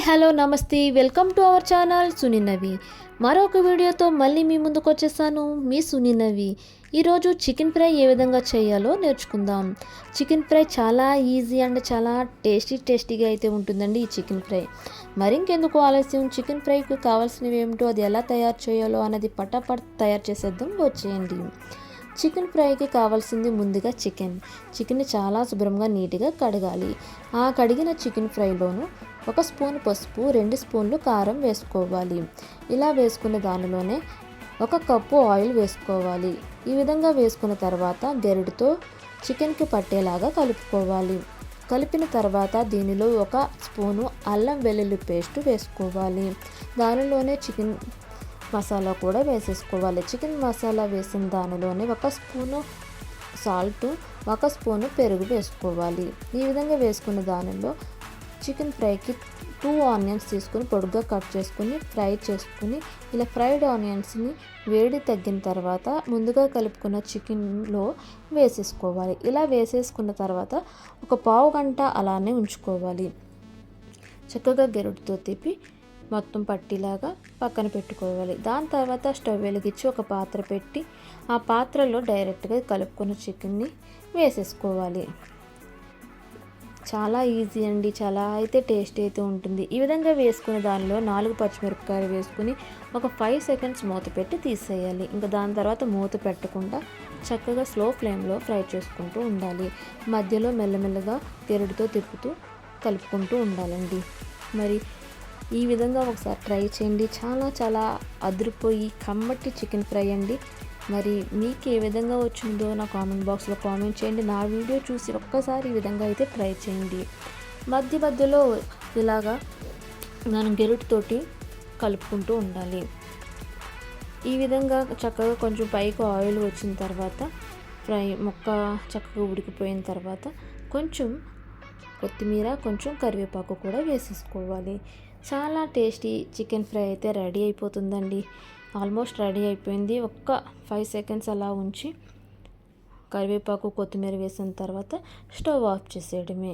Hi hello నమస్తే. Welcome to our channel సునినవి మరొక వీడియోతో మళ్ళీ మీ ముందుకు వచ్చేసాను. మీ సునినవి ఈరోజు చికెన్ ఫ్రై ఏ విధంగా చేయాలో నేర్చుకుందాం. చికెన్ ఫ్రై చాలా ఈజీ అండ్ చాలా టేస్టీ టేస్టీగా అయితే ఉంటుందండి ఈ చికెన్ ఫ్రై. మరి ఇంకెందుకు ఆలస్యం? చికెన్ ఫ్రైకి కావాల్సినవి ఏమిటో అది ఎలా తయారు చేయాలో అన్నది పటాపట్ తయారు చేసేద్దాం. వచ్చేయండి. చికెన్ ఫ్రైకి కావాల్సింది ముందుగా చికెన్. చికెన్ చాలా శుభ్రంగా నీట్గా కడగాలి. ఆ కడిగిన చికెన్ ఫ్రైలోను ఒక స్పూన్ పసుపు రెండు స్పూన్లు కారం వేసుకోవాలి. ఇలా వేసుకున్న దానిలోనే ఒక కప్పు ఆయిల్ వేసుకోవాలి. ఈ విధంగా వేసుకున్న తర్వాత గెరడుతో చికెన్కి పట్టేలాగా కలుపుకోవాలి. కలిపిన తర్వాత దీనిలో ఒక స్పూను అల్లం వెల్లుల్లి పేస్ట్ వేసుకోవాలి. దానిలోనే చికెన్ మసాలా కూడా వేసేసుకోవాలి. చికెన్ మసాలా వేసిన దానిలోనే ఒక స్పూను సాల్ట్ ఒక స్పూను పెరుగు వేసుకోవాలి. ఈ విధంగా వేసుకున్న దానిలో చికెన్ ఫ్రైకి టూ ఆనియన్స్ తీసుకొని పొడుగ్గా కట్ చేసుకుని ఫ్రై చేసుకుని ఇలా ఫ్రైడ్ ఆనియన్స్ని వేడి తగ్గిన తర్వాత ముందుగా కలుపుకున్న చికెన్లో వేసేసుకోవాలి. ఇలా వేసేసుకున్న తర్వాత ఒక పావు గంట అలానే ఉంచుకోవాలి. చక్కగా గెరుడుతో తిప్పి మొత్తం పట్టిలాగా పక్కన పెట్టుకోవాలి. దాని తర్వాత స్టవ్ వెలిగించి ఒక పాత్ర పెట్టి ఆ పాత్రలో డైరెక్ట్గా కలుపుకున్న చికెన్ని వేసేసుకోవాలి. చాలా ఈజీ అండి చాలా అయితే టేస్ట్ అయితే ఉంటుంది. ఈ విధంగా వేసుకునే దానిలో నాలుగు పచ్చిమిరపకాయలు వేసుకుని ఒక ఫైవ్ సెకండ్స్ మూత పెట్టి తీసేయాలి. ఇంకా దాని తర్వాత మూత పెట్టకుండా చక్కగా స్లో ఫ్లేమ్లో ఫ్రై చేసుకుంటూ ఉండాలి. మధ్యలో మెల్లమెల్లగా గెరడుతో తిప్పుతూ కలుపుకుంటూ ఉండాలండి. మరి ఈ విధంగా ఒకసారి ట్రై చేయండి. చాలా చాలా అదిరిపోయి కమ్మటి చికెన్ ఫ్రై అండి. మరి మీకు ఏ విధంగా వచ్చిందో నా కామెంట్ బాక్స్లో కామెంట్ చేయండి. నా వీడియో చూసి ఒక్కసారి ఈ విధంగా అయితే ట్రై చేయండి. మధ్య మధ్యలో ఇలాగా మనం గెరుటితోటి కలుపుకుంటూ ఉండాలి. ఈ విధంగా చక్కగా కొంచెం పైకి ఆయిల్ వచ్చిన తర్వాత ఫ్రై మొక్క చక్కగా ఉడికిపోయిన తర్వాత కొంచెం కొత్తిమీర కొంచెం కరివేపాకు కూడా వేసేసుకోవాలి. చాలా టేస్టీ చికెన్ ఫ్రై అయితే రెడీ అయిపోతుందండి. ఆల్మోస్ట్ రెడీ అయిపోయింది. ఒక్క ఫైవ్ సెకండ్స్ అలా ఉంచి కరివేపాకు కొత్తిమీర వేసిన తర్వాత స్టవ్ ఆఫ్ చేసేయడమే.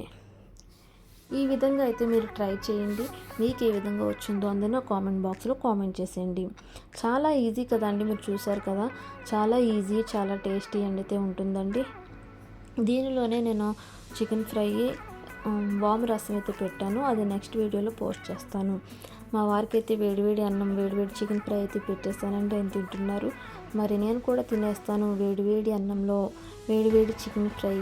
ఈ విధంగా అయితే మీరు ట్రై చేయండి. మీకు ఏ విధంగా వచ్చిందో అందులో కామెంట్ బాక్స్లో కామెంట్ చేసేయండి. చాలా ఈజీ కదండి మీరు చూసారు కదా. చాలా ఈజీ చాలా టేస్టీ అయితే ఉంటుందండి. దీనిలోనే నేను చికెన్ ఫ్రై వామ్ రసం అయితే పెట్టాను. అది నెక్స్ట్ వీడియోలో పోస్ట్ చేస్తాను. మా వారికి అయితే వేడివేడి అన్నం వేడివేడి చికెన్ ఫ్రై అయితే పెట్టేస్తానంటే ఆయన తింటున్నారు. మరి నేను కూడా తినేస్తాను వేడివేడి అన్నంలో వేడివేడి చికెన్ ఫ్రై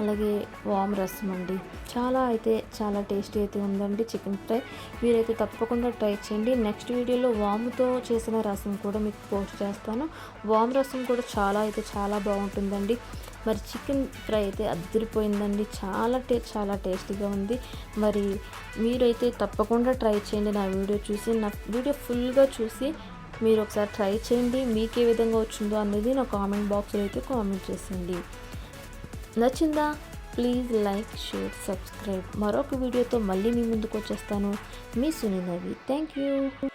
అలాగే వామ్ రసం అండి. చాలా అయితే చాలా టేస్టీ అయితే ఉందండి చికెన్ ఫ్రై. మీరైతే తప్పకుండా ట్రై చేయండి. నెక్స్ట్ వీడియోలో వాముతో చేసిన రసం కూడా మీకు పోస్ట్ చేస్తాను. వామ్ రసం కూడా చాలా అయితే చాలా బాగుంటుందండి. మరి చికెన్ ఫ్రై అయితే అద్దరిపోయిందండి. చాలా టే చాలా టేస్టీగా ఉంది. మరి మీరైతే తప్పకుండా ట్రై చేయండి నా వీడియో చూసి. నా వీడియో ఫుల్గా చూసి మీరు ఒకసారి ట్రై చేయండి. మీకు ఏ విధంగా వచ్చిందో అనేది నా కామెంట్ బాక్స్లో అయితే కామెంట్ చేసేయండి. నచ్చిందా? Please like share subscribe. మరొక వీడియోతో మళ్ళీ మీ ముందుకు వచ్చేస్తాను. మీ సునీనవి థ్యాంక్ యూ